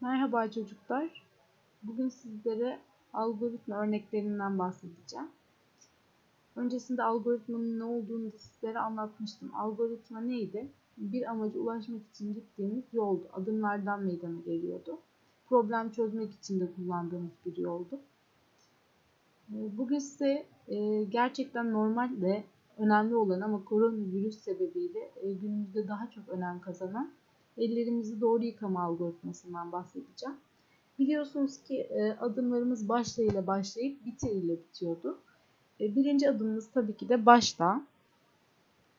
Merhaba çocuklar. Bugün sizlere algoritma örneklerinden bahsedeceğim. Öncesinde algoritmanın ne olduğunu da sizlere anlatmıştım. Algoritma neydi? Bir amaca ulaşmak için gittiğimiz yoldu. Adımlardan meydana geliyordu. Problem çözmek için de kullandığımız bir yoldu. Ee, bugün size e, gerçekten normal ve önemli olan ama koronavirüs sebebiyle e, günümüzde daha çok önem kazanan ellerimizi doğru yıkama algoritmasından bahsedeceğim. Biliyorsunuz ki e, adımlarımız başla ile başlayıp bitir ile bitiyordu. E, birinci adımımız tabii ki de başla.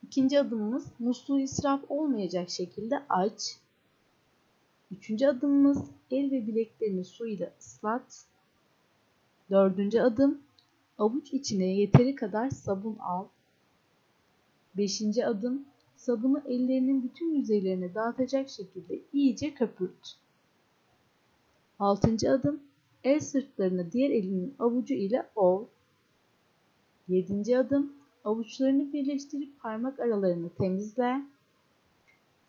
İkinci adımımız musluğu israf olmayacak şekilde aç. Üçüncü adımımız el ve bileklerini su ile ıslat. Dördüncü adım avuç içine yeteri kadar sabun al. Beşinci adım sabunu ellerinin bütün yüzeylerine dağıtacak şekilde iyice köpürt. Altıncı adım el sırtlarını diğer elinin avucu ile ov. Yedinci adım avuçlarını birleştirip parmak aralarını temizle.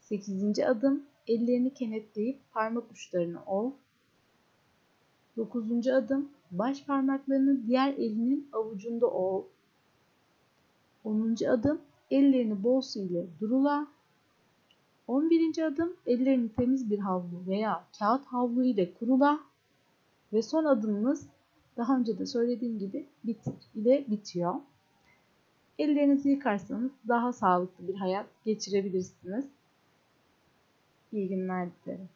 Sekizinci adım ellerini kenetleyip parmak uçlarını ov. Dokuzuncu adım baş parmaklarını diğer elinin avucunda ov. Onuncu adım ellerini bol su ile durula. 11. adım ellerini temiz bir havlu veya kağıt havlu ile kurula. Ve son adımımız daha önce de söylediğim gibi bitir ile bitiyor. Ellerinizi yıkarsanız daha sağlıklı bir hayat geçirebilirsiniz. İyi günler dilerim.